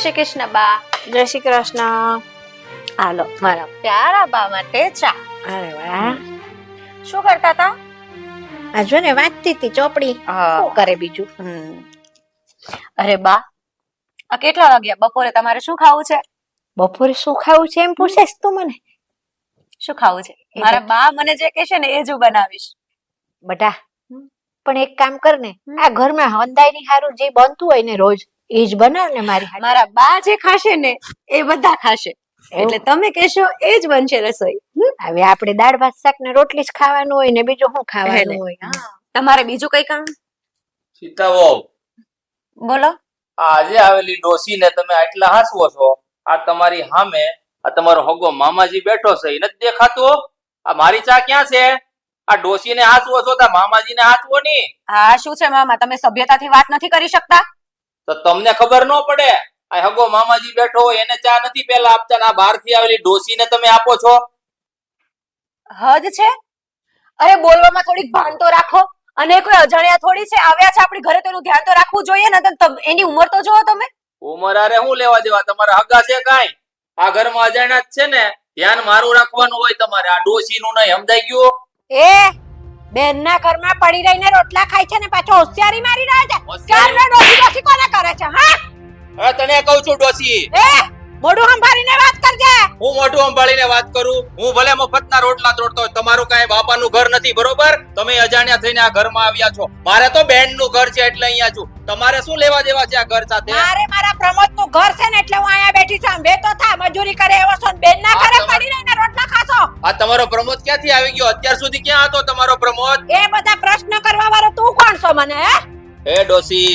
શ્રી કૃષ્ણ બા. જય શ્રી કૃષ્ણ. હાલો મારા પ્યારા બા માટે ચા. અરે વાહ. શું કરતા હતા આ જો ને વાંચતી હતી ચોપડી. શું કરે બીજું? અરે બા આ કેટલા વાગ્યા? બપોરે તમારે શું ખાવું છે? બપોરે શું ખાવું છે એમ પૂછેસ તું મને? શું ખાવું છે? મારા બા મને જે કહેશે ને એ જ હું બનાવીશ. બટા પણ એક કામ કર ને આ ઘરમાં હંદાઈ ની હારું જે બનતું હોય ને રોજ એ જ બનાવ ને મારી મારા બા જે ખાશે ને એ બધા ખાશે. એટલે તમે કહેશો એ જ બનશે રસોઈ. હવે આપણે દાળ ભાત શાક ને રોટલી જ ખાવાનું હોય ને બીજું શું ખાવાનું હોય? તમારે બીજું કઈ કામ? સીતાવો બોલો. આજે આવેલી ડોસીને તમે આટલા હાસવો છો. આ તમારી સામે આ તમારો હગો મામાજી બેઠો છે એને દેખાતો આ મારી ચા ક્યાં છે? આ ડોસી ને હાસવો છો તો મામાજી ને હાસવો નહીં. હા શું છે મામા? તમે સભ્યતાથી વાત નથી કરી શકતા? તો તમને ખબર ન પડે આ હગો મામાજી બેઠો હોય એને ચા નથી પેલા આપતા ને બહારથી આવેલી ડોસીને તમે આપો છો? હદ છે? અરે બોલવામાં થોડીક ભાન તો રાખો. અને કોઈ અજાણ્યા થોડી છે આવ્યા છે આપણી ઘરે તો એનું ધ્યાન તો રાખવું જોઈએ ને એની ઉંમર તો જુઓ તમે. ઉમર આરે હું લેવા દેવા? તમારા હગા છે કાઈ? આ ઘરમાં અજાણ્યા જ છે ને ધ્યાન મારું રાખવાનું હોય તમારે. આ ડોસી નું નહીં સમજાઈ ગયું? એ બેન ના ઘરમાં પડી રહીને રોટલા ખાય છે ને પાછો હોશિયારી મારી રહ્યા છે? ચાર ડોસી ડોસી કોને કરે છે હા? હવે તને કહું છું ડોસી. એ? મોઢું સંભાળીને વાત કરજે. હું મોઢું સંભાળીને વાત કરું. હું ભલે મફતના રોટલા તોડતો હોય તમારું કાંઈ બાપાનું ઘર નથી બરોબર? તમે અજાણ્યા થઈને આ ઘરમાં આવ્યા છો. મારે તો બેનનું ઘર છે એટલે અહીંયા છું. તમારે શું લેવા દેવા છે આ ઘર સાથે? મારે મારા પ્રમોદનું ઘર છે ને એટલે હું અહીંયા બેઠી છું. બે તો થા મજૂરી કરે એવો છો બેન ના ઘરે પડી રહીને રોટલા ખાશો. આ તમારો પ્રમોદ ક્યાંથી આવી ગયો? અત્યાર સુધી ક્યાં હતો તમારો પ્રમોદ? એ બધા પ્રશ્ન કરવા વાળો તું કોણ છો મને હે? હે ડોસી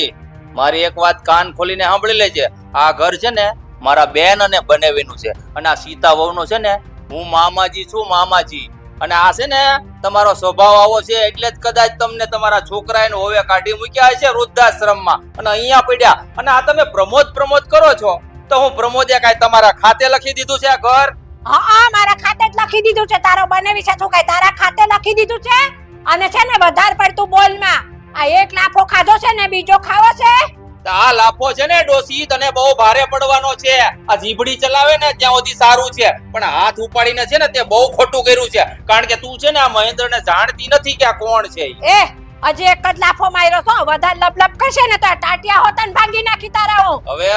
મારી એક વાત કાન ખોલીને સાંભળી લેજે. આ ઘર છે ને મારા બેન અને બનેવીનું છે. અને આ સીતા વહુનું છે ને, હું મામાજી છું, મામાજી. અને આ છે ને, તમારો સ્વભાવ આવો છે, એટલે જ કદાચ તમને તમારા છોકરાએ હોવે કાઢી મૂક્યા હશે વૃદ્ધાશ્રમમાં. અને અહીંયા પડ્યા. અને આ તમે પ્રમોદ પ્રમોદ કરો છો. તો હું પ્રમોદે કાઈ તમારા ખાતે લખી દીધું છે ઘર? હા, મારા ખાતે જ લખી દીધું છે. તારો બનેવી છે તું કઈ તારા ખાતે લખી દીધું છે? અને છે ને, વધારે પડતું બોલમાં. આ એક લાફો ખાધો છે ને, બીજો ખાવો છે? આ લાફો છે ને ડોસી તને બહુ ભારે પડવાનો છે. આ જીભડી ચલાવે ને ત્યાં સુધી સારું છે. પણ હાથ ઉપાડીને છે ને તે બહુ ખોટું કર્યું છે. કારણ કે તું છે ને આ મહેન્દ્રને જાણતી નથી કે આ કોણ છે એ હજી એક જ લાફો માર્યો છો? વધારે લપલપ કરશે ને તો ટાટિયા હોતન ભાંગી નાખી તારા હું. હવે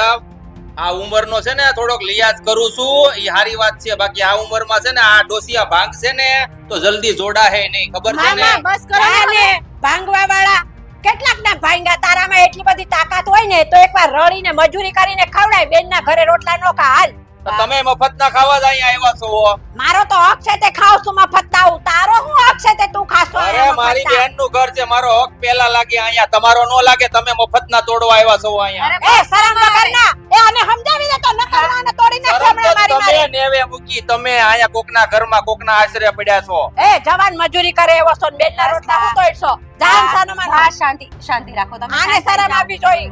આ ઉંમરનો છે ને થોડોક લિયાજ કરું છું. એ સારી વાત છે. બાકી આ ઉંમરમાં છે ને આ ડોસિયા ભાંગ છે ને તો જલ્દી જોડા હે નહીં. ખબર છે ને? બસ કરો ને ભાંગવા વાળા કેટલાક ના ભાંગા તારામાં એટલી બધી તાકાત હોય ને, તો એકવાર રડીને મજૂરી કરીને ખવડાય બેન ના ઘરે રોટલા નો ખા. હાલ. તો મફત ના ખાવા જ અહીંયા આવ્યા છો મારો તો હક છે તે ખાવ છું મફત ના તારો હું હક છે તે તું ખાશો અરે મારી બહેનનું ઘર છે મારો હક પેલા લાગે અહીંયા. તમારો નો લાગે તમે મફતના તોડવા આવ્યા છો અહીંયા. એ શરમ વગર ના એ અને સમજાવી દે તો નકર આને તોડી નાખે હમણાં મારી તમે નેવે મૂકી તમે અહીંયા કોકના ઘરમાં કોકના આશરે પડ્યા છો. એ જવાન મજૂરી કરે એવો છો બેન ના રોટલા હું તોડશો જાન સાનો માં હા શાંતિ શાંતિ રાખો તમે. આને શરમ. આપવી જોઈએ.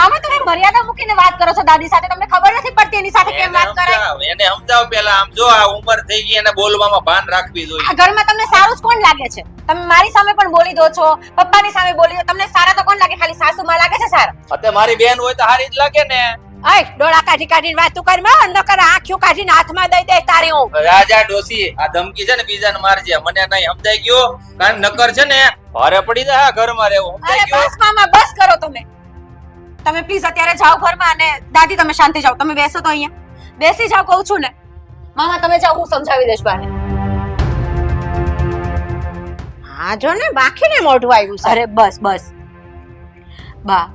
મામા તમે મર્યાદા મૂકીને વાત કરો છો દાદી સાથે. તમને ખબર નથી પડતી એની સાથે કેમ વાત કરાય? એને સમજાવ પેલા આમ જો આ ઉંમર થઈ ગઈ એને બોલવામાં ભાન રાખવી જોઈએ. આ ઘરમાં તમને સારું જ કોણ લાગે છે? તમે મારી સામે પણ બોલી દો છો પપ્પાની સામે બોલી દો. તમને સારા તો કોણ લાગે? ખાલી સાસુમાં લાગે છે સારા? અત્યારે મારી બેન હોય તો હારી જ લાગે ને. અય ડોળા કાઢી કાઢીને વાતું કરમાં નકર આંખ્યું કાઢીને હાથમાં દઈ દે તારી હું. રાજા ડોસી આ ધમકી છે ને બીજાને મારજે. મને નહીં સમજાઈ ગયો. કારણ નકર છે ને ભારે પડી જાય ઘરમાં રહેવું. અરે બસ મામા બસ કરો તમે. તમે પ્લીઝ અત્યારે જાઓ ઘરમાં અને દાદી તમે શાંતિ જાઓ. તમે બેસો તો અહીંયા. બેસી જાઓ કહું છું ને. મામા, તમે જાઓ, હું સમજાવી દઈશ બાને હા જો ને બાકીને મોઢું આવ્યું અરે, બસ બસ. બા,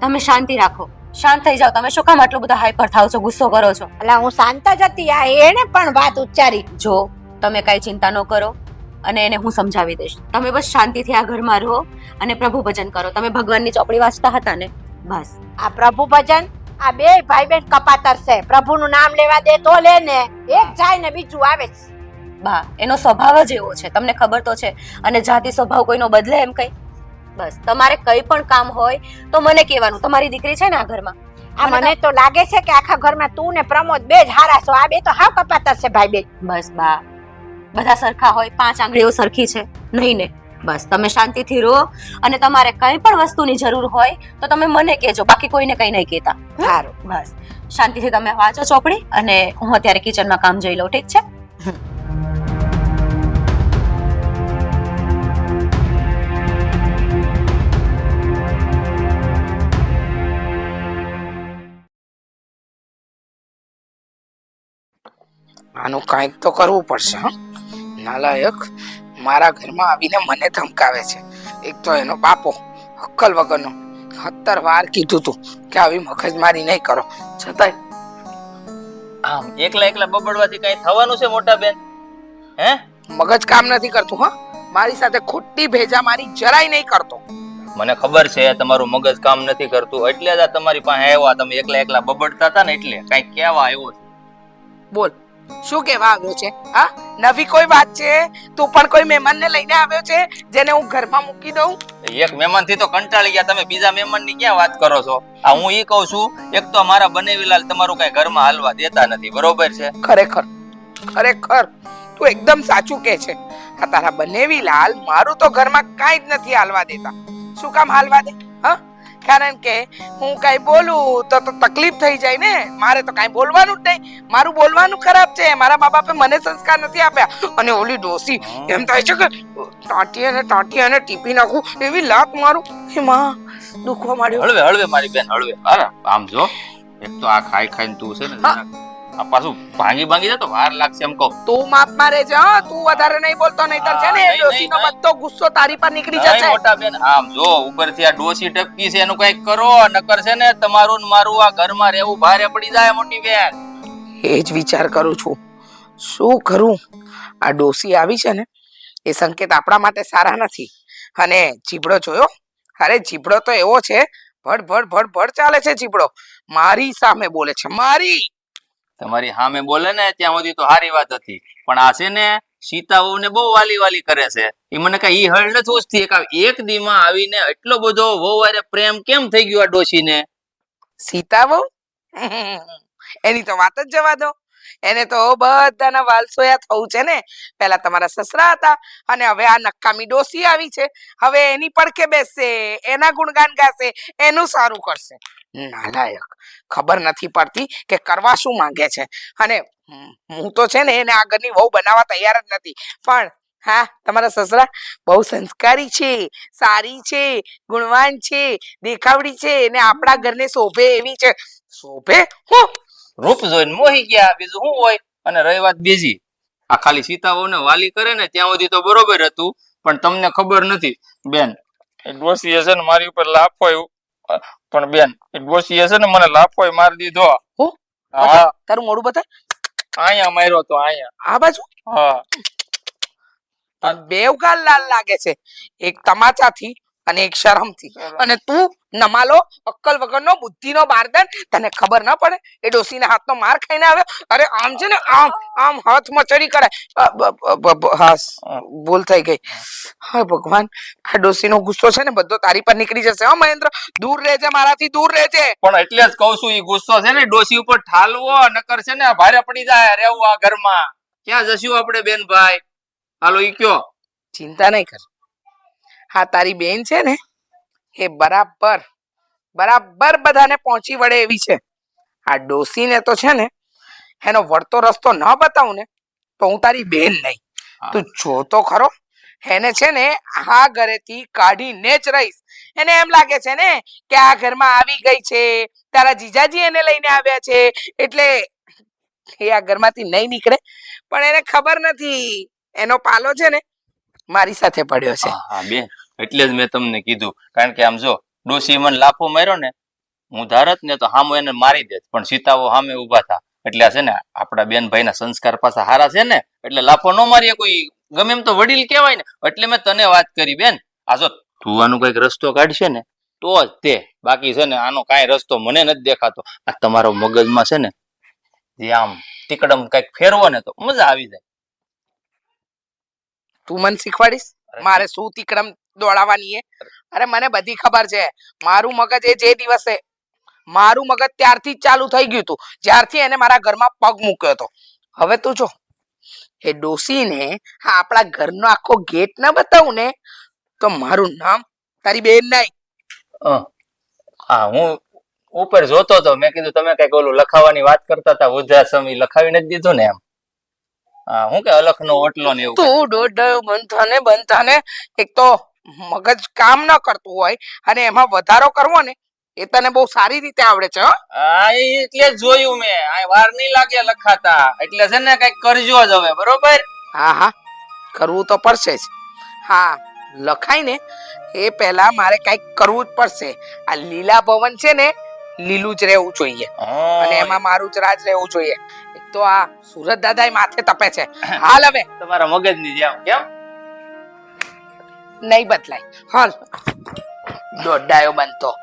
તમે શાંતિ રાખો. શાંત થઈ જાઓ. તમે શું કામ આટલું બધા હાઈપર થાવ છો, ગુસ્સો કરો છો? એટલે હું શાંત જ હતી. આ એને પણ વાત ઉચ્ચારી. જો, તમે કઈ ચિંતા ન કરો અને એને હું સમજાવી દઈશ. તમે બસ શાંતિથી આ ઘરમાં રહો અને પ્રભુ ભજન કરો. તમે ભગવાનની ચોપડી વાંચતા હતા ને? બસ. આ પ્રભુ ભજન આ બે ભાઈ બેન કપાતર છે. પ્રભુનું નામ લેવા દે તો લે ને એક જાય ને બીજું આવે છે. બા એનો સ્વભાવ જ એવો છે. તમને ખબર તો છે. અને જાતિ સ્વભાવ કોઈનો બદલે એમ કઈ? બસ તમારે કઈ પણ કામ હોય તો મને કહેવાનું. તમારી દીકરી છે ને આ ઘરમાં? આ મને તો લાગે છે કે આખા ઘરમાં તું ને પ્રમોદ બે જ હારા છો. આ બે તો હાવ કપાતર છે ભાઈ બેન બસ બા. બધા સરખા હોય પાંચ આંગળીઓ સરખી છે. નહીં ને. બસ તમે શાંતિથી રહો અને તમારે કઈ પણ વસ્તુની જરૂર હોય તો તમે મને કહેજો બાકી કોઈને કઈ નહીં કહેતા. સારું બસ. શાંતિથી તમે વાંચો ચોપડી અને હું અત્યારે કિચનમાં કામ જોઈ લઉં ઠીક છે? આનું કાંઈક તો કરવું પડશે હં. નાલાયક મારા ઘરમાં આવીને મને ધમકાવે છે. એક તો એનો બાપો અક્કલ વગરનો સત્તર વાર કીધું તું કે આવી મગજમારી નહીં કરો. છતાંય આમ એકલા એકલા બબડવાથી કઈ થવાનું છે મોટા બેન? હે? મગજ કામ નથી કરતું હા. મારી સાથે ખોટી ભેજા મારી જરાય નહીં કરતો. મને ખબર છે તમારું મગજ કામ નથી કરતું. એટલે જ તમારી પાસે આવ્યા. તમે એકલા એકલા બબડતા હતા ને એટલે. કઈ કહેવા આવ્યો બોલ. શું કહેવા આવ્યો છે? હા? નવી કોઈ વાત છે? તું પણ કોઈ મહેમાનને લઈને આવ્યો છે જેને હું ઘરમાં મૂકી દઉં? એક મહેમાનથી તો કંટાળી ગયા. તમે બીજા મહેમાનની ક્યાં વાત કરો છો? આ હું ઈ કહું છું એક તો મારા બનેવીલાલ તમારું કઈ ઘરમાં હાલવા દેતા નથી બરોબર છે? ખરેખર ખરેખર. તું એકદમ સાચું કે છે. આ તારા બનેવીલાલ મારું તો ઘરમાં કાંઈ જ નથી હાલવા દેતા. શું કામ હાલવા દે? હા? કારણ કે હું કાંઈ બોલું તો તો તકલીફ થઈ જાય ને. મારે તો કાંઈ બોલવાનું જ નહીં. મારું બોલવાનું ખરાબ છે. મારા મા બાપે મને સંસ્કાર નથી આપ્યા. અને ઓલી ડોસી એમ થાય છે કે ટાંટી અને ટાંટી અને ટીપી નાખું એવી લાત મારું. હે માં દુખવા માંડ્યો. હળવે હળવે મારી બેન હળવે. આમ જો. એક તો આ ખાઈ ખાઈને તું છે ને આ પાછું ભાંગી ભાંગી જતો? વાર લાગશે એમ કહું. તું માપમાં રહેજે હા. તું વધારે નહીં બોલતો નહીતર છે ને ડોસીનો બધો ગુસ્સો તારી પર નીકળી જશે. મોટા બેન આમ જો ઉપરથી આ ડોસી ટપકી છે એનું કંઈક કરો નકર છે ને તમારું ને મારું આ ઘરમાં રહેવું ભારે પડી જાય મોટી બેન. એ જ વિચાર કરું છું. શું કરું? આ ડોસી આવી છે ને એ સંકેત આપણા માટે સારા નથી. અને જીબડો જોયો? અરે જીબડો તો એવો છે ભડ ભડ ભડ ભડ ચાલે છે જીબડો મારી સામે બોલે છે મારી! તમારી હામે બોલે ને ત્યાં સુધી તો સારી વાત હતી. પણ આ છે ને સીતા વહુને બહુ વાલી વાલી કરે છે. એ મને કઈ હળ નથી ઉચતી એક દીમાં આવીને એટલો બધો વહુ હારે પ્રેમ કેમ થઈ ગયો આ ડોશીને? સીતા બહુ એની તો વાત જ જવા દો. એને તો બધાના વાલસોયા થવું છે ને. પેલા તમારા સસરા હતા અને હવે આ નકામી ડોસી આવી છે. હવે એની પડખે બેસશે, એના ગુણગાન ગાશે, એનું સારું કરશે. નાલાયક. ખબર નથી પડતી કે કરવા શું માંગે છે. અને હું તો છે ને એને આગળની વહુ બનાવવા તૈયાર જ નથી. પણ, હા, તમારા સસરા બહુ સંસ્કારી છે, સારી છે, ગુણવાન છે, દેખાવડી છે અને આપણા ઘરને શોભે એવી છે. શોભે? હું? રૂપ જોઈને મોહી ગયા, બીજું શું હોય? અને રહી વાત બીજી. આ ખાલી સીતાઓને વાલી કરે ને, ત્યાં સુધી તો બરોબર હતું, પણ તમને ખબર નથી. બેન ડોશીએ ને મારી ઉપર લાફો પણ બેન એ ડોશીએ છે ને મને લાફો મારી દીધો. હું? હા. તારું મોડું બતા અહીંયા માર્યો તો અહીંયા. આ બાજુ? હા. બેવ ગાલ લાલ લાગે છે. એક તમાચાથી અને એક શરમથી. અને તું નમાલો અક્કલ વગરનો બુદ્ધિનો બારદન તને ખબર ન પડે. એ ડોસીના હાથનો માર ખાઈને આવ્યો. અરે આમ છે ને આમ આમ હાથ મચડી કરે હા ભૂલ થઈ ગઈ. હા ભગવાન આ ડોસીનો ગુસ્સો છે ને બધો તારી પર નીકળી જશે. હો મહેન્દ્ર દૂર રહેજે મારાથી દૂર રહેજે. પણ એટલે જ કહું છું એ ગુસ્સો છે ને ડોશી ઉપર ઠાલવો નકર છે ને ભારે પડી જાય રહેવું આ ઘરમાં. ક્યાં જશું આપણે બેન ભાઈ હાલો ઈ કયો. ચિંતા નહીં કર. હા તારી બેન છે ને? એ બરાબર. બરાબર બધાને પહોંચી વળે એવી છે. આ ડોસીને તો છે ને એનો વળતો રસ્તો ન બતાવું ને તો હું તારી બેન નહીં. તું જો તો ખરો. એને છે ને આ ઘરેથી કાઢીને જ રહીશ. એને એમ લાગે છે ને કે આ ઘરમાં આવી ગઈ છે. તારા જીજાજી એને લઈને આવ્યા છે. એટલે એ આ ઘરમાંથી નહીં નીકળે. પણ એને ખબર નથી. એનો પાલો છે ને મારી સાથે પડ્યો છે. બેન. એટલે જ મેં તમને કીધું. કારણ કે આમ જો ડોસી મને લાફો માર્યો ને હું ધારત ને તો હામો એને મારી દેત પણ સીતાઓ સામે ઊભા થા. એટલે આ છે ને આપણા બેન ભાઈના સંસ્કાર પાછા હારા છે ને એટલે લાફો ન મારીએ કોઈ. ગમે એમ તો વડીલ કહેવાય ને એટલે મેં તને વાત કરી બેન. આ જો તું કંઈક રસ્તો કાઢશે ને તો જ તે. બાકી છે ને આનો કાંઈ રસ્તો મને નથી દેખાતો. આ તમારો મગજમાં છે ને જે આમ તીકડમ કંઈક ફેરવો ને તો મજા આવી જાય. તું મને શીખવાડીશ? મારે શું તીકડમ દોડાવવાની અરે મને બધી ખબર છે. મારું મગજ એ જે દિવસે મારું મગજ ત્યારથી જ ચાલુ થઈ ગયું હતું. જ્યારથી એને મારા ઘરમાં પગ મૂક્યો હતો. હવે તું જો એ ડોસીને હા આપણા ઘરનો આખો ગેટ ના બતાવું ને તો મારું નામ તારી બેન નહીં. હા હું ઉપર જોતો હતો. મેં કીધું તમે કંઈક ઓલું લખાવાની વાત કરતા હતા વૃદ્ધાશ્રમ લખાવી લખાવીને જ દીધું ને એમ. હા હું કે અલખનો ઓટલો ને એવું તું દોઢ બંધાને બંધાને એક તો મગજ કામ ન કરતું હોય અને એમાં વધારો કરવો ને એ તને બહુ સારી રીતે આવડે છે હા. એટલે જોયું મેં. આ વાર નહીં લાગે લખાતા. એટલે છે ને કંઈક કરજો જ હવે બરોબર? હા હા. કરવું તો પડશે જ. હા લખાય ને એ પહેલા મારે કંઈક કરવું જ પડશે. આ લીલા ભવન છે ને લીલું જ રહેવું જોઈએ. અને એમાં મારું જ રાજ રહેવું જોઈએ. એક તો આ સુરત દાદા માથે તપે છે. હાલ હવે. તમારા મગજની જેમ કેમ? નહીં બદલાય. હાલ. દોડાયો બનતો.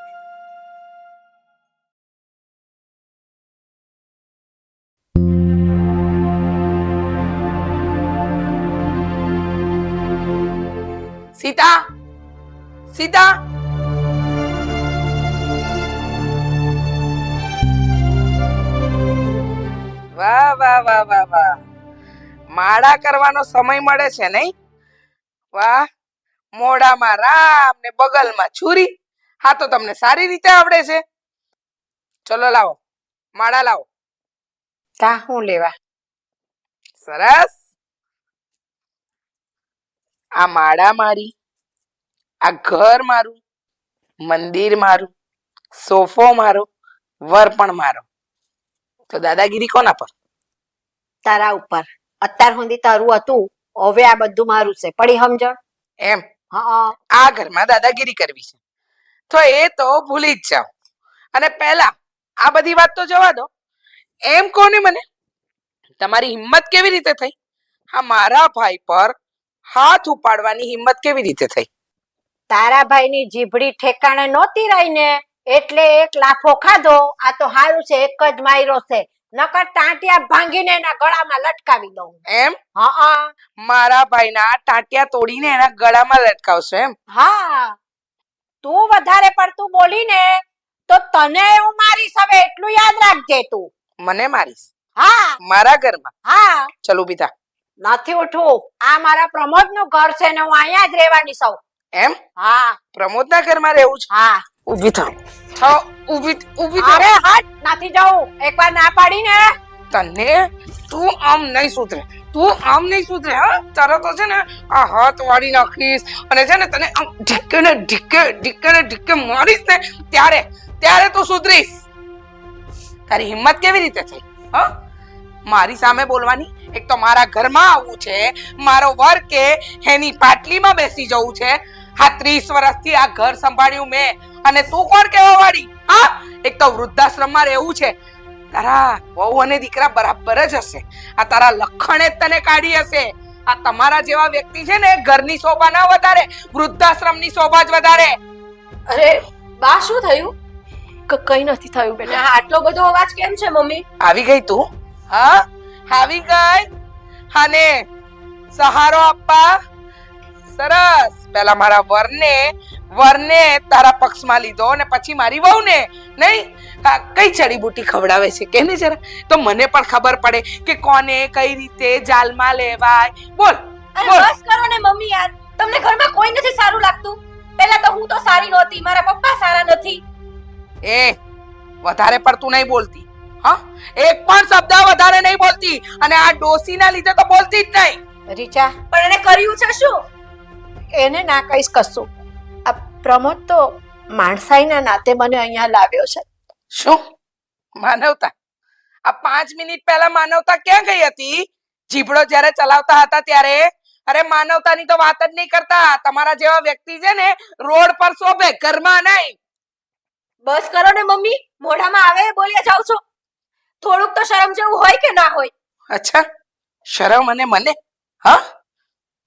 સીતા? સીતા? વાહ વાહ વાહ વાહ વાહ. માળા કરવાનો સમય મળે છે નહીં? વાહ. મોઢામાં રામ ને બગલમાં છુરી. હા તો તમને સારી રીતે આવડે છે. ચલો લાવો માળા લાવો. તા હું લેવા? સરસ. આ માળા મારી આ ઘર મારું મંદિર મારું સોફો મારો વર પણ મારો. તો દાદાગીરી કોના પર? તારા ઉપર. અત્યાર સુધી તારું હતું હવે આ બધું મારું છે. પડી સમજણ? એમ. આ ઘરમાં દાદાગીરી કરવી છે. તો એ તો ભૂલી જ જાઓ. અને પહેલા આ બધી વાત તો જવા દો. એમ કોને મને તમારી હિંમત કેવી રીતે થઈ? હા મારા ભાઈ પર હાથ ઉપાડવાની હિંમત કેવી રીતે થઈ? તારા ભાઈની જીભડી ઠેકાણે નહોતી રહીને એટલે એક લાફો ખાધો. આ તો હારું છે એક જ માયરો છે. નકર ટાંટિયા ભાંગીને એના ગળામાં લટકાવી દઉં. એમ? હા. મારા ભાઈના ટાંટિયા તોડીને એના ગળામાં લટકાવશો એમ? હા. તું વધારે પડતું બોલીને તો તને હું મારીશ હવે એટલું યાદ રાખજે તું. મને મારીશ? હા. મારા ઘરમાં? હા. ચલો બીજા નથી ઉઠવું આ મારા પ્રમોદનું ઘર છે ને હું અહીંયા જ રહેવાની સૌ. એમ? હા. પ્રમોદના ઘરમાં રહેવું છે? હા. ઊભી થાવ થાવ ઊભી ઊભી અરે હટ નાથી જાઉં એકવાર ના પાડી ને તને તું આમ નહીં સુધરે. તું આમ નહીં સુધરે હા? તારા તો છે ને આ હાથ વાળી નાખીશ અને છે ને તને આમ ઢીકે ને ઢીકે ઢીકે ને ઢીકે મારીશ ને ત્યારે ત્યારે તું સુધરીશ. તારી હિંમત કેવી રીતે થઈ હા? મારી સામે બોલવાની? એક તો મારા ઘરમાં આવવું છે મારો વર કે એની પાટલીમાં બેસી જવું છે. હા ત્રીસ વર્ષથી આ ઘર સંભાળ્યું મેં. અને તું કોણ કહેવા વાળી હા એક તો વૃદ્ધાશ્રમમાં રહેવું છે. તારા વહુ અને દીકરા બરાબર જ હશે. આ તારા લખણે જ તને કાઢી હશે. આ તમારા જેવા વ્યક્તિ છે ને ઘરની શોભા ના વધારે વૃદ્ધાશ્રમની શોભા જ વધારે. અરે બા શું થયું? ક- કઈ નથી થયું બેટા. આટલો બધો અવાજ કેમ છે મમ્મી? આવી ગઈ તું. હા આવી ગઈ. અને સહારો આપવા સરસ. પેલા મારા વરને વરને તારા પક્ષમાં લીધો અને પછી મારી વહુને. નહીં કઈ જડીબુટી ખવડાવે છે? કે ને જરા? તો મને પણ ખબર પડે કે કોને કઈ રીતે જાલમાં લેવાય. બોલ. બસ કરો ને મમ્મી યાર. તમને ઘરમાં કોઈ નથી સારું લાગતું. પહેલા તો હું તો સારી નહોતી મારા પપ્પા સારા નથી. એ વધારે પડતું નહીં બોલતી. હા? એક પણ શબ્દ વધારે નહીં બોલતી. અને આ ડોસીના લીધે તો બોલતી જ નહીં. રીચા. પણ એને કર્યું છે શું? એને ના કહીશ કશું. આ પ્રમોદ તો માણસાઈના નાતે મને અહીંયા લાવ્યો છે. શું? માનવતા? આ પાંચ મિનિટ પહેલા માનવતા ક્યાં ગઈ હતી? જીભડો જ્યારે ચલાવતા હતા ત્યારે? અરે માનવતાની તો વાત જ નહીં કરતા. તમારા જેવા વ્યક્તિ છે ને રોડ પર શોભે ઘરમાં નહીં. બસ કરો ને મમ્મી મોઢામાં આવે બોલ્યા જાવ છો. થોડુંક તો શરમ જેવું હોય કે ના હોય. અચ્છા શરમ અને મને? હા?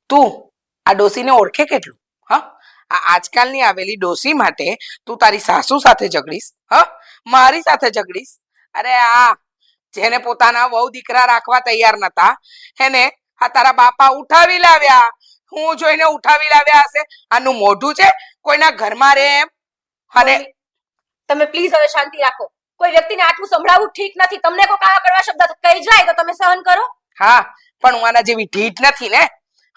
તું? આ ડોસીને ઓળખે કેટલું? હા? આ આજકાલની આવેલી ડોસી માટે તું તારી સાસુ સાથે ઝઘડીશ હા? મારી સાથે ઝઘડીશ? અરે આ જેને પોતાના વહુ દીકરા રાખવા તૈયાર નતા એને આ તારા બાપા ઉઠાવી લાવ્યા. હું જોઈને ઉઠાવી લાવ્યા હશે. આનું મોઢું છે કોઈના ઘરમાં રે એમ. અને તમે પ્લીઝ હવે શાંતિ રાખો. કોઈ વ્યક્તિને આટલું સંભળાવવું ઠીક નથી. તમને કોઈ કાવા કડવા શબ્દ કહી જાય તો તમે સહન કરો. હા પણ હું આના જેવી ઢીઠ નથી ને.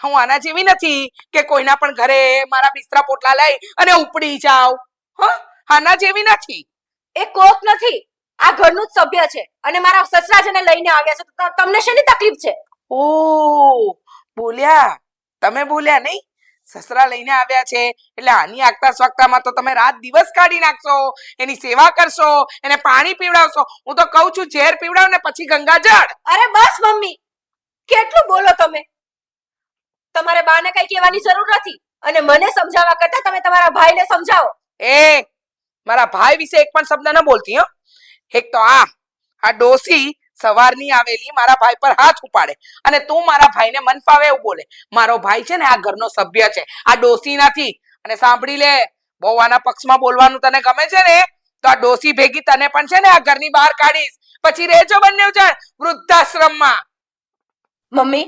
હું આના જેવી નથી કે કોઈના પણ ઘરે મારા બિસ્તરા પોટલા લઈ અને ઉપડી જાવ હ? આના જેવી નથી. એ કોક નથી. આ ઘરનું જ સભ્ય છે. અને મારા સસરા જેને લઈને આવ્યા છે તમને શેની તકલીફ છે? ઓ બોલ્યા. તમે બોલ્યા નહીં. સસરા લઈને આવ્યા છે. એટલે આની આગતા સ્વાગતામાં તો તમે રાત દિવસ કાઢી નાખશો એની સેવા કરશો એને પાણી પીવડાવશો. હું તો કહું છું ઝેર પીવડાવ ને પછી ગંગાજળ. અરે બસ મમ્મી. કેટલું બોલો તમે? તમારે બાને કઈ કહેવાની જરૂર નથી. અને મને સમજાવવા કરતા તમે તમારા ભાઈને સમજાવો. એ મારા ભાઈ વિશે એક પણ શબ્દ ન બોલતી હો. એક તો આ આ ડોસી સવારની આવેલી મારા ભાઈ પર હાથ ઉપાડે અને તું મારા ભાઈને મન ફાવે એવું બોલે. મારો ભાઈ છે ને આ ઘરનો સભ્ય છે. આ ડોસી નથી. અને સાંભળી લે બહુ આના પક્ષમાં બોલવાનું તને ગમે છે ને તો આ ડોસી ભેગી તને પણ છે ને આ ઘરની બહાર કાઢીશ. પછી રહેજો બંને જણ વૃદ્ધાશ્રમમાં. મમ્મી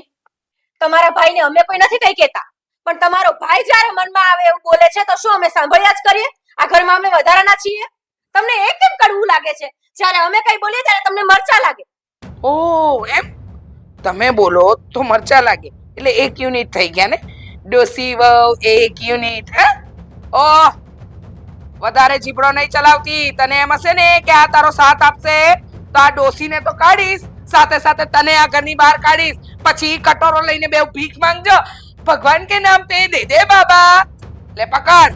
તમારા ભાઈને અમે કોઈ નથી કઈ કહેતા. પણ તમારો ભાઈ જ્યારે મનમાં આવે એવું બોલે છે, તો શું અમે સાંભળ્યા જ કરીએ? આ ઘરમાં અમે વધારાના છીએ? તમને એ કેમ કડવું લાગે છે? જ્યારે અમે કઈ બોલીએ ત્યારે તમને મરચા લાગે. ઓ, એમ? તમે બોલો તો મરચા લાગે. એટલે એક યુનિટ થઈ ગયા ને? ડોસી વહુ, એક યુનિટ, હે? ઓ, વધારે જીબડો નહીં ચલાવતી. તને એમ હશે ને કે આ તારો સાથ આપશે? તો આ ડોસીને તો કાઢીશ. સાથે સાથે તને આ ઘરની બહાર કાઢીશ. પછી કટોરો લઈને બે ભીખ માંગજો. ભગવાન કે નામ પે દે દે બાબા. લે પકડ.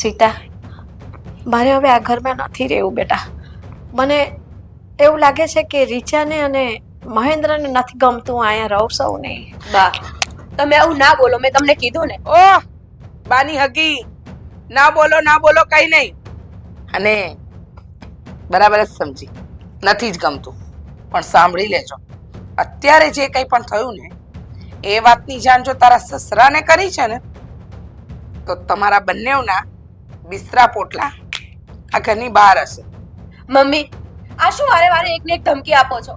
સીતા મારે હવે આ ઘરમાં નથી રહેવું બેટા. મને એવું લાગે છે કે રીચાને અને મહેન્દ્રને નથી ગમતું અહીંયા રહું સૌ નહીં બા તમે આવું ના બોલો મેં તમને કીધું ને. ઓહ બાની હગી. ના બોલો ના બોલો કઈ નહીં. અને બરાબર જ સમજી. નથી જ ગમતું. પણ સાંભળી લેજો. અત્યારે જે કંઈ પણ થયું ને એ વાતની જાણ જો તારા સસરાને કરી છે ને તો તમારા બંનેવના બિસ્તરા પોટલા આ ઘરની બહાર હશે. મમ્મી આ શું વારે વારે એકને એક ધમકી આપો છો?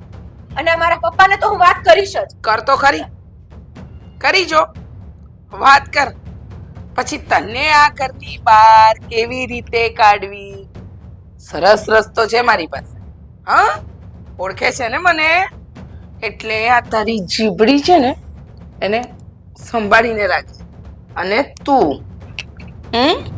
અને મારા પપ્પાને તો હું વાત કરીશ જ. કર તો ખરી. કરી જો. વાત કર. પછી તને આ ઘરની બહાર કેવી રીતે કાઢવી? સરસ રસ્તો છે મારી પાસે. હા? ઓળખે છે ને મને? એટલે આ તારી જીભડી છે ને, એને સંભાળીને રાખજે. અને તું, હમ?